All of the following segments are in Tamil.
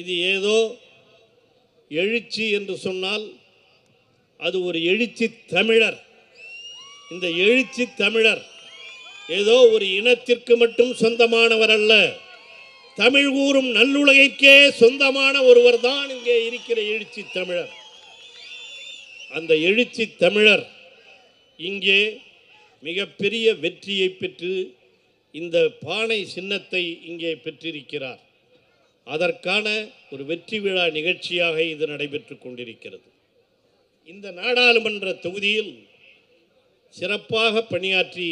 இது ஏதோ எழுச்சி என்று சொன்னால் அது ஒரு எழுச்சி தமிழர். இந்த எழுச்சி தமிழர் ஏதோ ஒரு இனத்திற்கு மட்டும் சொந்தமானவர் அல்ல. தமிழ் கூறும் நல்லுலகைக்கே சொந்தமான ஒருவர் தான் இங்கே இருக்கிற எழுச்சி தமிழர். அந்த எழுச்சி தமிழர் இங்கே மிகப்பெரிய வெற்றியை பெற்று இந்த பானை சின்னத்தை இங்கே பெற்றிருக்கிறார். அதற்கான ஒரு வெற்றி விழா நிகழ்ச்சியாக இது நடைபெற்று கொண்டிருக்கிறது. இந்த நாடாளுமன்ற தொகுதியில் சிறப்பாக பணியாற்றி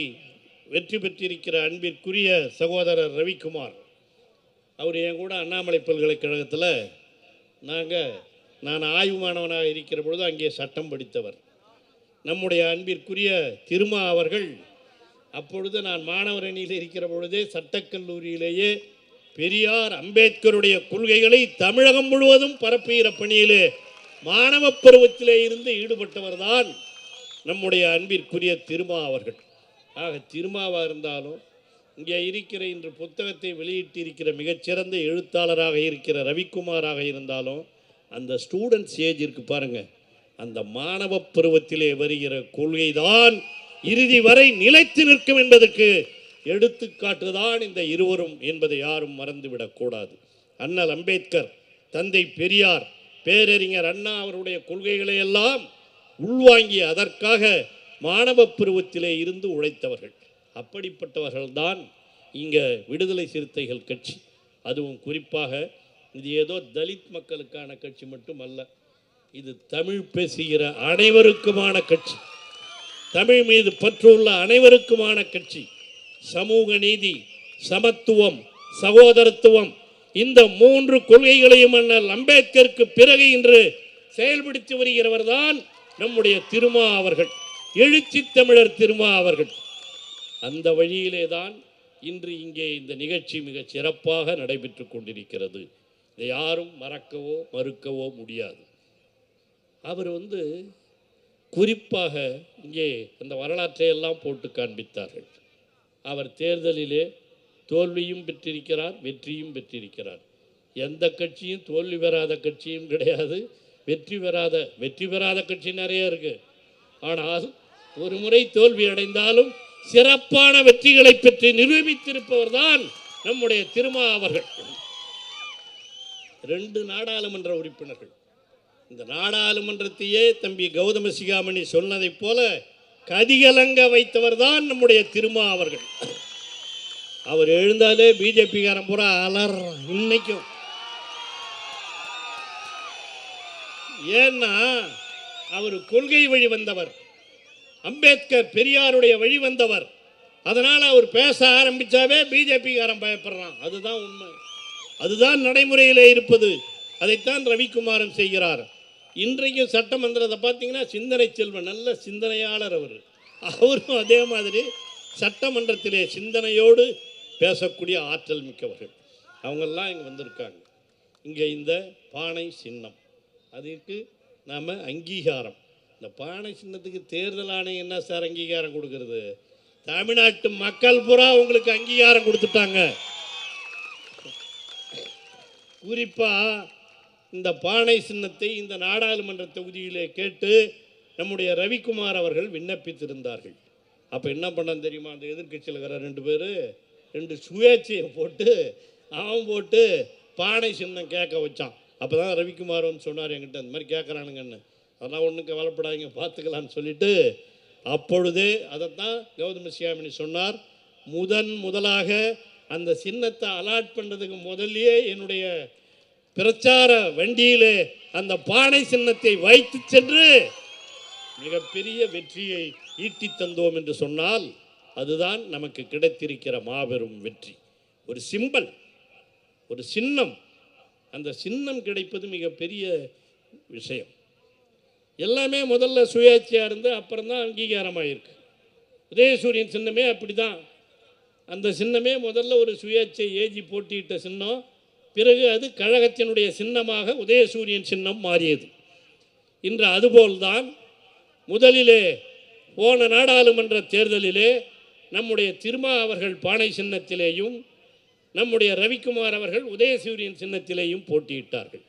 வெற்றி பெற்றிருக்கிற அன்பிற்குரிய சகோதரர் ரவிக்குமார் அவர் என் கூட அண்ணாமலை பல்கலைக்கழகத்தில் நாங்கள் நான் ஆய்வு மாணவனாக இருக்கிற பொழுது அங்கே சட்டம் படித்தவர். நம்முடைய அன்பிற்குரிய திருமா அவர்கள் அப்பொழுது நான் மாணவர் அணியில் இருக்கிற பொழுதே சட்டக்கல்லூரியிலேயே பெரியார் அம்பேத்கருடைய கொள்கைகளை தமிழகம் முழுவதும் பரப்புகிற பணியிலே மாணவ பருவத்திலே இருந்து ஈடுபட்டவர் தான் நம்முடைய அன்பிற்குரிய திருமா அவர்கள். ஆக திருமாவா இருந்தாலும் இங்கே இருக்கிற இன்று புத்தகத்தை வெளியிட்டிருக்கிற மிகச்சிறந்த எழுத்தாளராக இருக்கிற ரவிக்குமாராக இருந்தாலும் அந்த ஸ்டூடெண்ட்ஸ் ஏஜ் இருக்கு பாருங்க. அந்த மாணவ பருவத்திலே வருகிற கொள்கைதான் இறுதி வரை நிலைத்து நிற்கும் என்பதற்கு எடுத்துக்காட்டுதான் இந்த இருவரும் என்பதை யாரும் மறந்துவிடக்கூடாது. அண்ணல் அம்பேத்கர் தந்தை பெரியார் பேரறிஞர் அண்ணா அவருடைய கொள்கைகளை எல்லாம் உள்வாங்கி அதற்காக மாணவ பருவத்திலே இருந்து உழைத்தவர்கள். அப்படிப்பட்டவர்கள்தான் இங்கே விடுதலை சிறுத்தைகள் கட்சி. அதுவும் குறிப்பாக இது ஏதோ தலித் மக்களுக்கான கட்சி மட்டும் அல்ல இது தமிழ் பேசுகிற அனைவருக்குமான கட்சி. தமிழ் மீது பற்றுள்ள அனைவருக்குமான கட்சி. சமூக நீதி சமத்துவம் சகோதரத்துவம் இந்த மூன்று கொள்கைகளையும் அண்ணல் அம்பேத்கருக்கு பிறகு இன்று செயல்படுத்தி வருகிறவர் தான் நம்முடைய திருமா அவர்கள் எழுச்சி தமிழர் திருமா அவர்கள். அந்த வழியிலே தான் இன்று இங்கே இந்த நிகழ்ச்சி மிக சிறப்பாக நடைபெற்று கொண்டிருக்கிறது. இதை யாரும் மறக்கவோ மறுக்கவோ முடியாது. அவர் வந்து குறிப்பாக இங்கே அந்த வரலாற்றை எல்லாம் போட்டு காண்பித்தார்கள். அவர் தேர்தலிலே தோல்வியும் பெற்றிருக்கிறார் வெற்றியும் பெற்றிருக்கிறார். எந்த கட்சியும் தோல்வி பெறாத கட்சியும் கிடையாது. வெற்றி பெறாத வெற்றி பெறாத கட்சி நிறைய இருக்கு. ஆனால் ஒரு முறை தோல்வி அடைந்தாலும் சிறப்பான வெற்றிகளை பெற்று நிரூபித்திருப்பவர் தான் நம்முடைய திருமா அவர்கள். ரெண்டு நாடாளுமன்ற உறுப்பினர்கள். இந்த நாடாளுமன்றத்தையே தம்பி கௌதம சிகாமணி சொன்னதைப் போல கதிகலங்க வைத்தவர் தான் நம்முடைய திருமா அவர்கள். அவர் எழுந்தாலே பிஜேபிக்காரன் பூரா அலறான் இன்னைக்கும். ஏன்னா அவர் கொள்கை வழி வந்தவர். அம்பேத்கர் பெரியாருடைய வழி வந்தவர். அதனால் அவர் பேச ஆரம்பித்தாவே பிஜேபிக்காரன் பயப்படுறான். அதுதான் உண்மை. அதுதான் நடைமுறையில் இருப்பது. அதைத்தான் ரவிக்குமாரன் செய்கிறார். இன்றைக்கு சட்டமன்றத்தை பார்த்தீங்கன்னா சிந்தனை செல்வன் நல்ல சிந்தனையாளர் அவர். அவரும் அதே மாதிரி சட்டமன்றத்திலே சிந்தனையோடு பேசக்கூடிய ஆற்றல் மிக்கவர்கள். அவங்கெல்லாம் இங்கே வந்திருக்காங்க. இங்கே இந்த பானை சின்னம். அதுக்கு நாம் அங்கீகாரம். இந்த பானை சின்னத்துக்கு தேர்தல் ஆணையம் என்ன சார் அங்கீகாரம் கொடுக்கறது? தமிழ்நாட்டு மக்கள் பூரா உங்களுக்கு அங்கீகாரம் கொடுத்துட்டாங்க. குறிப்பாக இந்த பானை சின்னத்தை இந்த நாடாளுமன்ற தொகுதியிலே கேட்டு நம்முடைய ரவிக்குமார் அவர்கள் விண்ணப்பித்திருந்தார்கள். அப்போ என்ன பண்ணான் தெரியுமா? அந்த எதிர்கட்சியில் இருக்கிற ரெண்டு பேர் ரெண்டு சுயேட்சையை போட்டு அவன் போட்டு பானை சின்னம் கேட்க வச்சான். அப்போ தான் ரவிக்குமார் வந்து சொன்னார் என்கிட்ட இந்த மாதிரி கேட்குறானுங்கன்னு. அதெல்லாம் ஒன்றும் கவலைப்படாதீங்க பார்த்துக்கலான்னு சொல்லிட்டு அப்பொழுதே அதைத்தான் கௌதம சியாமினி சொன்னார். முதன் முதலாக அந்த சின்னத்தை அலாட் பண்ணுறதுக்கு முதல்லையே என்னுடைய பிரச்சார வண்டியிலே அந்த பானை சின்னத்தை வைத்து சென்று மிகப்பெரிய வெற்றியை ஈட்டி தந்தோம் என்று சொன்னால் அதுதான் நமக்கு கிடைத்திருக்கிற மாபெரும் வெற்றி. ஒரு சிம்பல் ஒரு சின்னம். அந்த சின்னம் கிடைப்பது மிகப்பெரிய விஷயம். எல்லாமே முதல்ல சுயேட்சையாக இருந்து அப்புறம் தான் அங்கீகாரமாயிருக்கு. உதயசூரியன் சின்னமே அப்படி தான் அந்த சின்னமே முதல்ல ஒரு சுயேட்சை ஏஜி போட்டியிட்ட சின்னம். பிறகு அது கழகத்தினுடைய சின்னமாக உதயசூரியன் சின்னம் மாறியது. இன்று அதுபோல்தான் முதலிலே போன நாடாளுமன்ற தேர்தலிலே நம்முடைய திருமா அவர்கள் பானை சின்னத்திலேயும் நம்முடைய ரவிக்குமார் அவர்கள் உதயசூரியன் சின்னத்திலேயும் போட்டியிட்டார்கள்.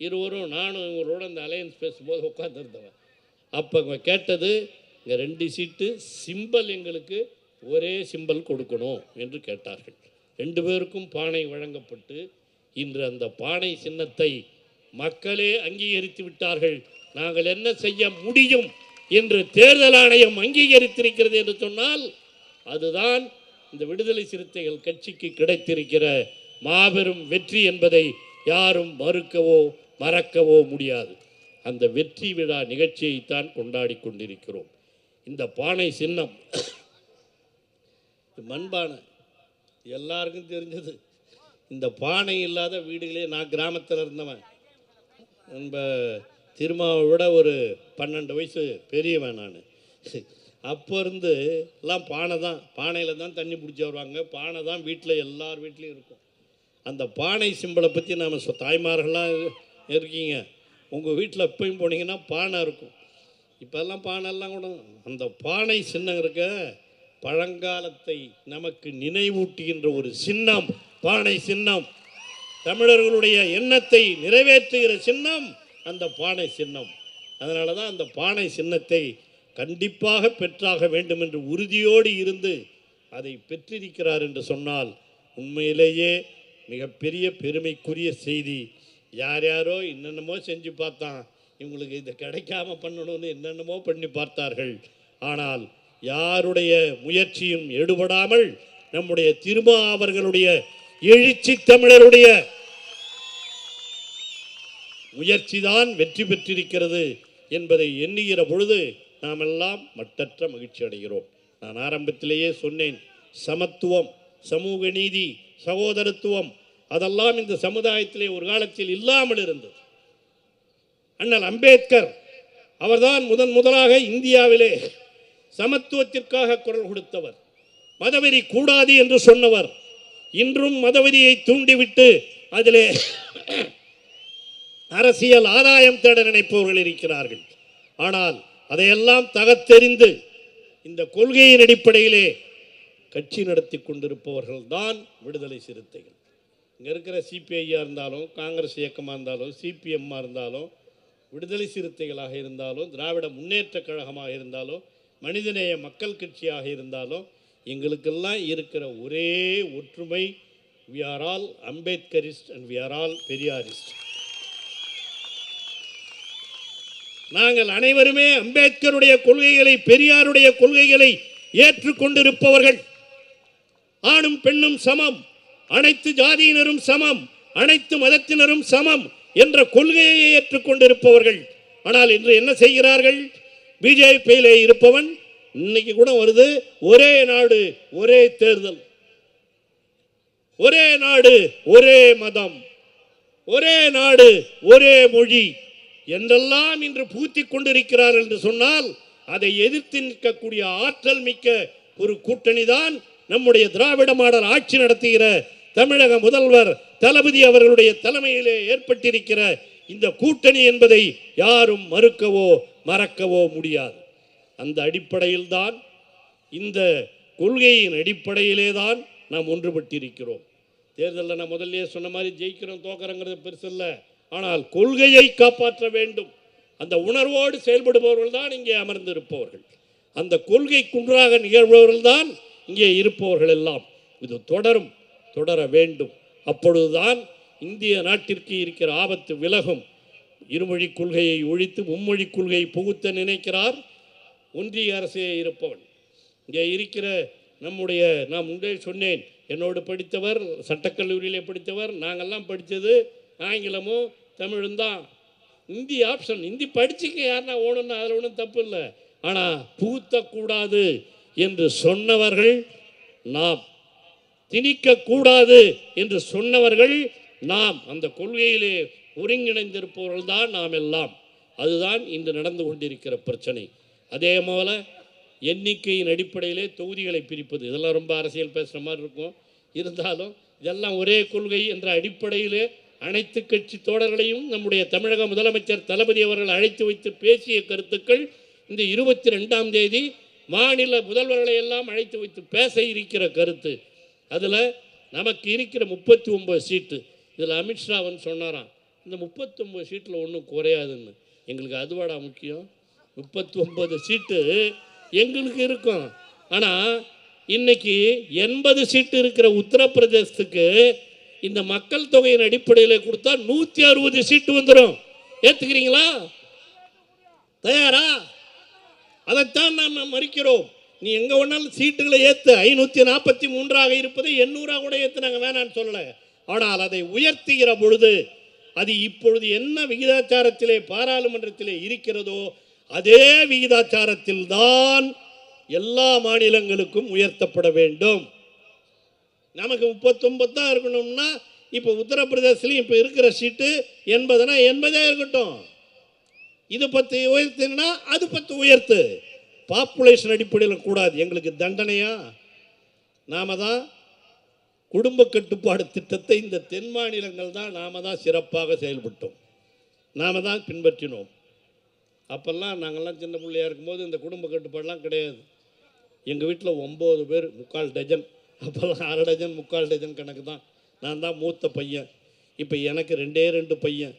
இருவரும் நானும் இவங்களோட அந்த அலையன்ஸ் பேசும்போது உட்காந்துருந்தவன் அப்போ கேட்டது இங்கே ரெண்டு சீட்டு சிம்பல் எங்களுக்கு ஒரே சிம்பல் கொடுக்கணும் என்று கேட்டார்கள். ரெண்டு பேருக்கும் பானை வழங்கப்பட்டு இன்று அந்த பானை சின்னத்தை மக்களே அங்கீகரித்து விட்டார்கள். நாங்கள் என்ன செய்ய முடியும் என்று தேர்தல் ஆணையம் அங்கீகரித்திருக்கிறது என்று சொன்னால் அதுதான் இந்த விடுதலை சிறுத்தைகள் கட்சிக்கு கிடைத்திருக்கிற மாபெரும் வெற்றி என்பதை யாரும் மறுக்கவோ மறக்கவோ முடியாது. அந்த வெற்றி விழா நிகழ்ச்சியைத்தான் கொண்டாடி கொண்டிருக்கிறோம். இந்த பானை சின்னம் மண்பானை. எல்லாருக்கும் தெரிஞ்சது. இந்த பானை இல்லாத வீடுகளே நான் கிராமத்தில் இருந்தவன். நம்ம திருமாவை விட ஒரு பன்னெண்டு வயசு பெரியவன் நான். அப்போ இருந்து எல்லாம் பானை தான். பானையில் தான் தண்ணி பிடிச்சி வருவாங்க. பானை தான் வீட்டில் எல்லார் வீட்லேயும் இருக்கும். அந்த பானை சிம்பலை பற்றி நாம் சொ தாய்மார்கள்லாம் இருக்கீங்க. உங்கள் வீட்டில் எப்பயும் போனீங்கன்னா பானை இருக்கும். இப்போல்லாம் பானைலாம் கூட அந்த பானை சின்னம் இருக்க பழங்காலத்தை நமக்கு நினைவூட்டுகின்ற ஒரு சின்னம் பானை சின்னம். தமிழர்களுடைய எண்ணத்தை நிறைவேற்றுகிற சின்னம் அந்த பானை சின்னம். அதனால தான் அந்த பானை சின்னத்தை கண்டிப்பாக பெற்றாக வேண்டும் என்று உறுதியோடு இருந்து அதை பெற்றிருக்கிறார் என்று சொன்னால் உண்மையிலேயே மிகப்பெரிய பெருமைக்குரிய செய்தி. யார் யாரோ என்னென்னமோ செஞ்சு பார்த்தான். இவங்களுக்கு இது கிடைக்காம பண்ணணும்னு என்னென்னமோ பண்ணி பார்த்தார்கள். ஆனால் யாருடைய முயற்சியும் எடுபடாமல் நம்முடைய திருமா அவர்களுடைய எழுச்சி தமிழருடைய முயற்சிதான் வெற்றி பெற்றிருக்கிறது என்பதை எண்ணுகிற பொழுது நாம் எல்லாம் மட்டற்ற மகிழ்ச்சி அடைகிறோம். நான் ஆரம்பத்திலேயே சொன்னேன் சமத்துவம் சமூக நீதி சகோதரத்துவம் அதெல்லாம் இந்த சமுதாயத்திலே ஒரு காலத்தில் இல்லாமல் இருந்தது. அண்ணல் அம்பேத்கர் அவர்தான் முதன் முதலாக இந்தியாவிலே சமத்துவத்திற்காக குரல் கொடுத்தவர் மதவெறி கூடாது என்று சொன்னவர். இன்றும் மதவெறியை தூண்டிவிட்டு அதிலே அரசியல் ஆதாயம் தேட நினைப்பவர்கள் இருக்கிறார்கள். ஆனால் அதையெல்லாம் தகத்தெறிந்து இந்த கொள்கையின் அடிப்படையிலே கட்சி நடத்தி கொண்டிருப்பவர்கள் தான் விடுதலை சிறுத்தைகள். இங்கே இருக்கிற சிபிஐயாக இருந்தாலும் காங்கிரஸ் இயக்கமாக இருந்தாலும் சிபிஎம்மாக இருந்தாலும் விடுதலை சிறுத்தைகளாக இருந்தாலும் திராவிட முன்னேற்றக் கழகமாக இருந்தாலும் மனிதநேய மக்கள் கட்சியாக இருந்தாலும் எங்களுக்கெல்லாம் இருக்கிற ஒரே ஒற்றுமை we are all Ambedkarist and we are all Periyarist நாங்கள் அனைவருமே அம்பேத்கருடைய கொள்கைகளை பெரியாருடைய கொள்கைகளை ஏற்றுக்கொண்டிருப்பவர்கள். ஆணும் பெண்ணும் சமம் அனைத்து ஜாதியினரும் சமம் அனைத்து மதத்தினரும் சமம் என்ற கொள்கையை ஏற்றுக்கொண்டிருப்பவர்கள். ஆனால் இன்று என்ன செய்கிறார்கள்? பிஜேபியிலே இருப்பவன் இன்னைக்கு கூட வருது ஒரே நாடு ஒரே தேர்தல். ஒரே நாடு ஒரே மதம். ஒரே நாடு ஒரே மொழி. என்றெல்லாம் இன்று பூத்திக் கொண்டிருக்கிறார் என்று சொன்னால் அதை எதிர்த்து நிற்கக்கூடிய ஆற்றல் மிக்க ஒரு கூட்டணி தான் நம்முடைய திராவிட மாடல் ஆட்சி நடத்துகிற தமிழக முதல்வர் தளபதி அவர்களுடைய தலைமையிலே ஏற்பட்டிருக்கிற இந்த கூட்டணி என்பதை யாரும் மறுக்கவோ மறக்கவோ முடியாது. அந்த அடிப்படையில் தான் இந்த கொள்கையின் அடிப்படையிலே தான் நாம் ஒன்றுபட்டிருக்கிறோம். தேர்தலில் நான் முதல்லயே சொன்ன மாதிரி ஜெயிக்கிறோம் தோக்கிறோங்கிறது பெருசு இல்லை. ஆனால் கொள்கையை காப்பாற்ற வேண்டும். அந்த உணர்வோடு செயல்படுபவர்கள் தான் இங்கே அமர்ந்திருப்பவர்கள். அந்த கொள்கை குன்றாக நிகழ்பவர்கள் தான் இங்கே இருப்பவர்கள் எல்லாம். இது தொடரும் தொடர வேண்டும். அப்பொழுதுதான் இந்திய நாட்டிற்கு இருக்கிற ஆபத்து விலகும். இருமொழி கொள்கையை ஒழித்து மும்மொழி கொள்கையை புகுத்த நினைக்கிறார். ஒன்றிய அரசே இருப்பவன். இங்கே இருக்கிற நம்முடைய நான் முன்னே சொன்னேன் என்னோடு படித்தவர் சட்டக்கல்லூரியிலே படித்தவர் நாங்கள்லாம் படித்தது ஆங்கிலமும் தமிழும் தான். இந்தி ஆப்ஷன் இந்தி படிச்சுக்க யாருன்னா ஓணும்னா அதில் ஒன்றும் தப்பு இல்லை. ஆனால் புகுத்தக்கூடாது என்று சொன்னவர்கள் நாம். திணிக்கக்கூடாது என்று சொன்னவர்கள் நாம். அந்த கொள்கையிலே ஒருங்கிணைந்திருப்பவர்கள் தான் நாம் எல்லாம் அதுதான் இன்று நடந்து கொண்டிருக்கிற பிரச்சனை. அதே போல எண்ணிக்கையின் அடிப்படையிலே தொகுதிகளை பிரிப்பது. இதெல்லாம் ரொம்ப அரசியல் பேசுகிற மாதிரி இருக்கும். இருந்தாலும் இதெல்லாம் ஒரே கொள்கை என்ற அடிப்படையிலே அனைத்து கட்சி தோழர்களையும் நம்முடைய தமிழக முதலமைச்சர் தளபதி அவர்கள் அழைத்து வைத்து பேசிய கருத்துக்கள் இந்த இருபத்தி ரெண்டாம் தேதி மாநில முதல்வர்களை எல்லாம் அழைத்து வைத்து பேச இருக்கிற கருத்து. அதில் நமக்கு இருக்கிற முப்பத்தி ஒம்பது சீட்டு. இதில் அமித்ஷா வந்து சொன்னாராம் இந்த முப்பத்தொம்பது சீட்டில் ஒன்றும் குறையாதுன்னு. எங்களுக்கு அதுவாடா முக்கியம்? முப்பத்தி ஒம்பது சீட்டு எங்களுக்கு இருக்கும். ஆனால் இன்னைக்கு எண்பது சீட்டு இருக்கிற உத்தரப்பிரதேசத்துக்கு இந்த மக்கள் தொகையின் அடிப்படையில் கொடுத்தா நூற்றி அறுபது சீட்டு வந்துடும் ஏற்றுக்கிறீங்களா தயாரா? அதைத்தான் நாம் மறிக்கிறோம். நீ எங்கே வேணாலும் சீட்டுகளை ஏற்று ஐநூற்றி நாற்பத்தி மூன்றாக இருப்பதை எண்ணூறாக கூட ஏற்று நாங்கள் வேணான்னு சொல்லலை. ஆனால் அதை உயர்த்துகிற பொழுது அது இப்பொழுது என்ன விகிதாச்சாரத்திலே பாராளுமன்றத்திலே இருக்கிறதோ அதே விகிதாச்சாரத்தில் தான் எல்லா மாநிலங்களுக்கும் உயர்த்தப்பட வேண்டும். நமக்கு முப்பத்தொம்பது தான் இருக்கணும்னா இப்போ உத்தரப்பிரதேசலையும் இப்போ இருக்கிற சீட்டு எண்பதுனா எண்பதே இருக்கட்டும். இது பத்து உயர்த்தினா அது பத்து உயர்த்து. பாப்புலேஷன் அடிப்படையில் கூடாது. எங்களுக்கு தண்டனையா? நாம தான் குடும்ப கட்டுப்பாடு திட்டத்தை இந்த தென் மாநிலங்கள் தான் நாம தான் சிறப்பாக செயல்பட்டோம். நாம தான் பின்பற்றினோம். அப்போல்லாம் நாங்கள்லாம் சின்ன பிள்ளையா இருக்கும்போது இந்த குடும்ப கட்டுப்பாடெலாம் கிடையாது. எங்கள் வீட்டில் ஒம்பது பேர் முக்கால் டஜன். அப்போல்லாம் அரை டஜன் முக்கால் டஜன் கணக்கு தான். நான் தான் மூத்த பையன். இப்போ எனக்கு ரெண்டே ரெண்டு பையன்.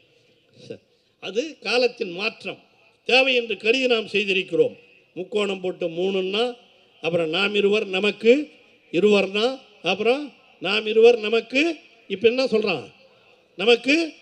ச- அது காலத்தின் மாற்றம். தேவை என்று கருதி நாம் செய்திருக்கிறோம். முக்கோணம் போட்டு மூணுன்னா அப்புறம் நாம் இருவர் நமக்கு இருவர்னா அப்புறம் நாம் இருவர் நமக்கு இப்போ என்ன சொல்கிறான் நமக்கு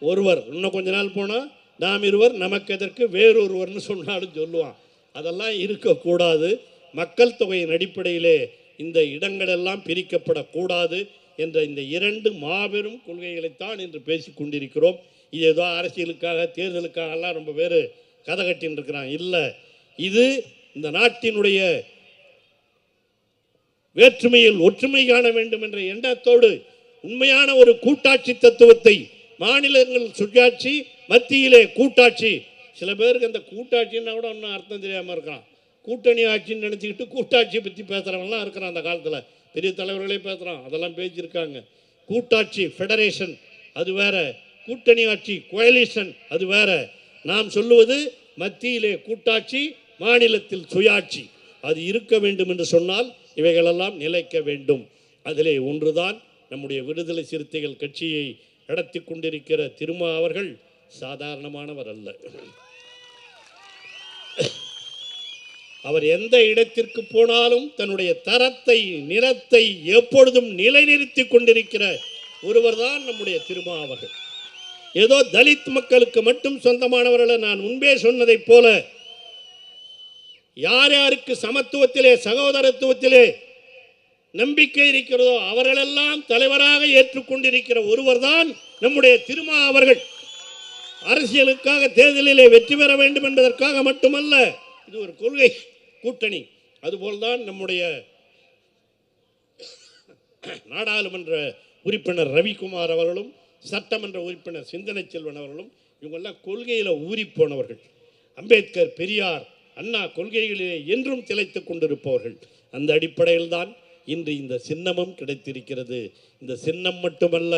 ஒருவர். இன்னும் கொஞ்ச நாள் போனால் நாம் இருவர் நமக்கு எதற்கு வேறொருவர்னு சொன்னாலும் சொல்லுவான். அதெல்லாம் இருக்கக்கூடாது. மக்கள் தொகையின் அடிப்படையிலே இந்த இடங்களெல்லாம் பிரிக்கப்படக்கூடாது என்ற இந்த இரண்டு மாபெரும் கொள்கைகளைத்தான் இன்று பேசிக் கொண்டிருக்கிறோம். இது ஏதோ அரசியலுக்காக தேர்தலுக்காகலாம் ரொம்ப பேர் கதை கட்டின்னு இருக்கிறான் இல்லை இது இந்த நாட்டினுடைய வேற்றுமையில் ஒற்றுமை காண வேண்டும் என்ற எண்ணத்தோடு உண்மையான ஒரு கூட்டாட்சி தத்துவத்தை மாநிலங்கள் சுயாட்சி மத்தியிலே கூட்டாட்சி. சில பேருக்கு அந்த கூட்டாட்சின்னா கூட ஒன்றும் அர்த்தம் தெரியாமல் இருக்கலாம். கூட்டணி ஆட்சின்னு நினச்சிக்கிட்டு கூட்டாட்சியை பற்றி பேசுகிறவங்களாம் இருக்கிறான் அந்த காலத்தில். பெரிய தலைவர்களே பேசுகிறான் அதெல்லாம் பேசியிருக்காங்க. கூட்டாட்சி ஃபெடரேஷன் அது வேற. கூட்டணி ஆட்சி கோயலிஷன் அது வேற. நாம் சொல்லுவது மத்தியிலே கூட்டாட்சி மாநிலத்தில் சுயாட்சி. அது இருக்க வேண்டும் என்று சொன்னால் இவைகளெல்லாம் நிலைக்க வேண்டும். அதிலே ஒன்றுதான் நம்முடைய விடுதலை சிறுத்தைகள் கட்சியை நடத்தி கொண்டிருக்கிற திருமா அவர்கள் சாதாரணமானவர் அல்ல. அவர் எந்த இடத்திற்கு போனாலும் தன்னுடைய தரத்தை நிறத்தை எப்பொழுதும் நிலைநிறுத்தி கொண்டிருக்கிற ஒருவர் தான் நம்முடைய திருமா அவர்கள் ஏதோ தலித் மக்களுக்கு மட்டும் சொந்தமானவர்களை நான் முன்பே சொன்னதைப் போல யார் யாருக்கு சமத்துவத்திலே சகோதரத்துவத்திலே நம்பிக்கை இருக்கிறதோ அவர்களெல்லாம் தலைவராக ஏற்றுக்கொண்டிருக்கிற ஒருவர்தான் நம்முடைய திருமா அவர்கள் அரசியலுக்காக தேர்தலிலே வெற்றி பெற வேண்டும் என்பதற்காக மட்டுமல்ல இது ஒரு கொள்கை கூட்டணி. அதுபோல்தான் நம்முடைய நாடாளுமன்ற உறுப்பினர் ரவிக்குமார் அவர்களும் சட்டமன்ற உறுப்பினர் சிந்தனை செல்வன் அவர்களும் இவங்கெல்லாம் கொள்கையில் ஊறி போனவர்கள். அம்பேத்கர் பெரியார் அண்ணா கொள்கைகளிலே என்றும் திளைத்துக் கொண்டிருப்பவர்கள். அந்த அடிப்படையில் தான் இன்று இந்த சின்னமும் கிடைத்திருக்கிறது. இந்த சின்னம் மட்டுமல்ல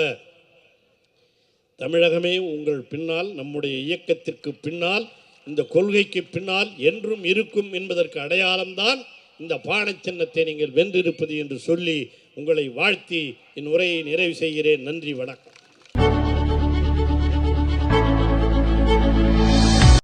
தமிழகமே உங்கள் பின்னால் நம்முடைய இயக்கத்திற்கு பின்னால் இந்த கொள்கைக்கு பின்னால் என்றும் இருக்கும் என்பதற்கு அடையாளம்தான் இந்த பானை சின்னத்தை நீங்கள் வென்றிருப்பது என்று சொல்லி உங்களை வாழ்த்தி என் உரையை நிறைவு செய்கிறேன். நன்றி வணக்கம்.